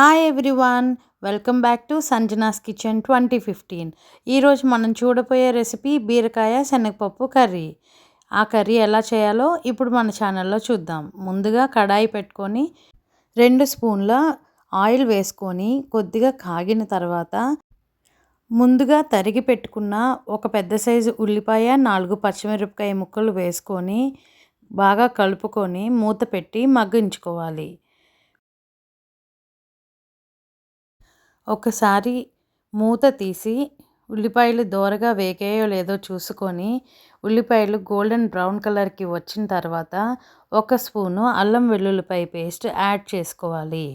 Hi everyone welcome back to Sanjana's kitchen twenty fifteen ఈరోజు మనం చూడబోయే రెసిపీ బీరకాయ శనగపప్పు కర్రీ. ఆ కర్రీ ఎలా చేయాలో ఇప్పుడు మన ఛానల్లో చూద్దాం. ముందుగా కడాయి పెట్టుకొని రెండు స్పూన్ల ఆయిల్ వేసుకొని కొద్దిగా కాగిన తర్వాత ముందుగా తరిగి పెట్టుకున్న ఒక పెద్ద సైజు ఉల్లిపాయ నాలుగు పచ్చిమిరపకాయ ముక్కలు వేసుకొని బాగా కలుపుకొని మూత పెట్టి మగ్గించుకోవాలి. ఒకసారి మూత తీసి ఉల్లిపాయలు దోరగా వేగాయో లేదో చూసుకొని ఉల్లిపాయలు గోల్డెన్ బ్రౌన్ కలర్కి వచ్చిన తర్వాత ఒక స్పూను అల్లం వెల్లుల్లిపాయ పేస్ట్ యాడ్ చేసుకోవాలి.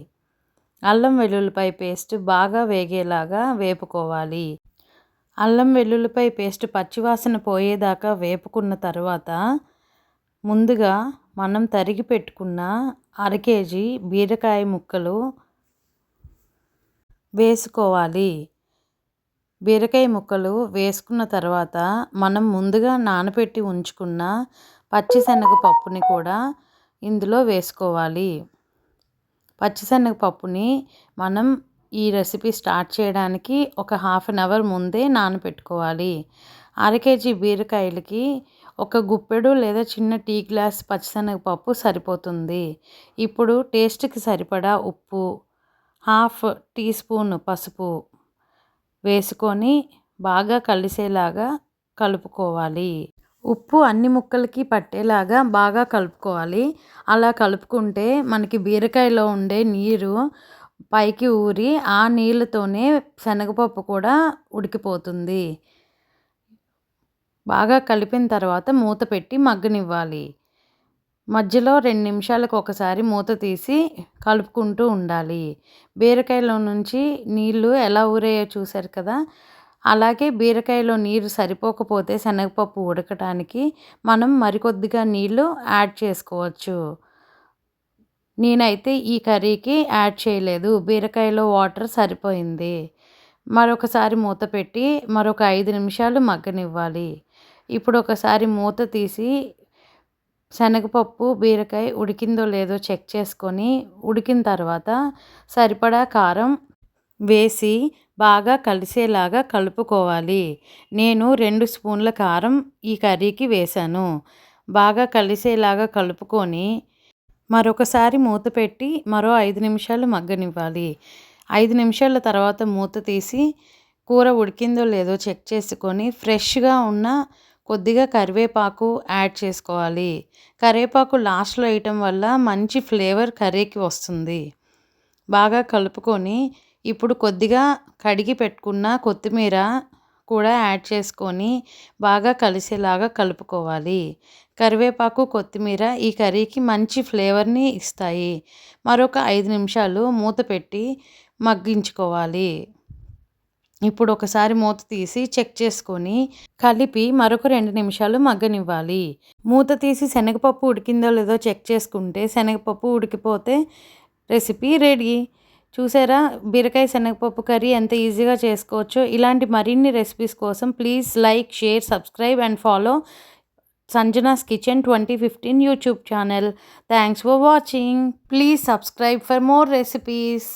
అల్లం వెల్లుల్లిపాయ పేస్ట్ బాగా వేగేలాగా వేపుకోవాలి. అల్లం వెల్లుల్లిపాయ పేస్ట్ పచ్చివాసన పోయేదాకా వేపుకున్న తర్వాత ముందుగా మనం తరిగి పెట్టుకున్న అర కేజీ బీరకాయ ముక్కలు వేసుకోవాలి. బీరకాయ ముక్కలు వేసుకున్న తర్వాత మనం ముందుగా నానబెట్టి ఉంచుకున్న పచ్చిశనగపప్పుని కూడా ఇందులో వేసుకోవాలి. పచ్చిశనగపప్పుని మనం ఈ రెసిపీ స్టార్ట్ చేయడానికి ఒక హాఫ్ అన్ అవర్ ముందే నానబెట్టుకోవాలి అర కేజీ బీరకాయలకి ఒక గుప్పెడు లేదా చిన్న టీ గ్లాస్ పచ్చిశనగపప్పు సరిపోతుంది. ఇప్పుడు టేస్ట్కి సరిపడా ఉప్పు హాఫ్ టీ స్పూన్ పసుపు వేసుకొని బాగా కలిసేలాగా కలుపుకోవాలి. ఉప్పు అన్ని ముక్కలకి పట్టేలాగా బాగా కలుపుకోవాలి. అలా కలుపుకుంటే మనకి బీరకాయలో ఉండే నీరు పైకి ఊరి ఆ నీళ్ళతోనే శనగపప్పు కూడా ఉడికిపోతుంది. బాగా కలిపిన తర్వాత మూత పెట్టి మగ్గనివ్వాలి. మధ్యలో రెండు నిమిషాలకు ఒకసారి మూత తీసి కలుపుకుంటూ ఉండాలి. బీరకాయలో నుంచి నీళ్ళు ఎలా ఊరాయో చూశారు కదా? అలాగే బీరకాయలో నీరు సరిపోకపోతే శనగపప్పు ఉడకటానికి మనం మరికొద్దిగా నీళ్ళు యాడ్ చేసుకోవచ్చు. నేనైతే ఈ కర్రీకి యాడ్ చేయలేదు. బీరకాయలో వాటర్ సరిపోయింది. మరొకసారి మూత పెట్టి మరొక ఐదు నిమిషాలు మగ్గనివ్వాలి. ఇప్పుడు ఒకసారి మూత తీసి శనగపప్పు బీరకాయ ఉడికిందో లేదో చెక్ చేసుకొని ఉడికిన తర్వాత సరిపడా కారం వేసి బాగా కలిసేలాగా కలుపుకోవాలి. నేను రెండు స్పూన్ల కారం ఈ కర్రీకి వేశాను. బాగా కలిసేలాగా కలుపుకొని మరొకసారి మూత పెట్టి మరో ఐదు నిమిషాలు మగ్గనివ్వాలి. ఐదు నిమిషాల తర్వాత మూత తీసి కూర ఉడికిందో లేదో చెక్ చేసుకొని ఫ్రెష్గా ఉన్న కొద్దిగా కరివేపాకు యాడ్ చేసుకోవాలి. కరివేపాకు లాస్ట్లో వేయటం వల్ల మంచి ఫ్లేవర్ కర్రీకి వస్తుంది. బాగా కలుపుకొని ఇప్పుడు కొద్దిగా కడిగి పెట్టుకున్న కొత్తిమీర కూడా యాడ్ చేసుకొని బాగా కలిసేలాగా కలుపుకోవాలి. కరివేపాకు కొత్తిమీర ఈ కర్రీకి మంచి ఫ్లేవర్ని ఇస్తాయి. మరొక ఐదు నిమిషాలు మూత పెట్టి మగ్గించుకోవాలి. ఇప్పుడు ఒకసారి మూత తీసి చెక్ చేసుకొని కలిపి మరొక రెండు నిమిషాలు మగ్గనివ్వాలి. మూత తీసి శనగపప్పు ఉడికిందో లేదో చెక్ చేసుకుంటే శనగపప్పు ఉడికిపోతే రెసిపీ రెడీ. చూసారా? బీరకాయ శనగపప్పు కర్రీ ఎంత ఈజీగా చేసుకోవచ్చో ఇలాంటి మరిన్ని రెసిపీస్ కోసం please like share subscribe and follow Sanjana's kitchen twenty fifteen YouTube channel. Thanks for watching. Please subscribe for more recipes.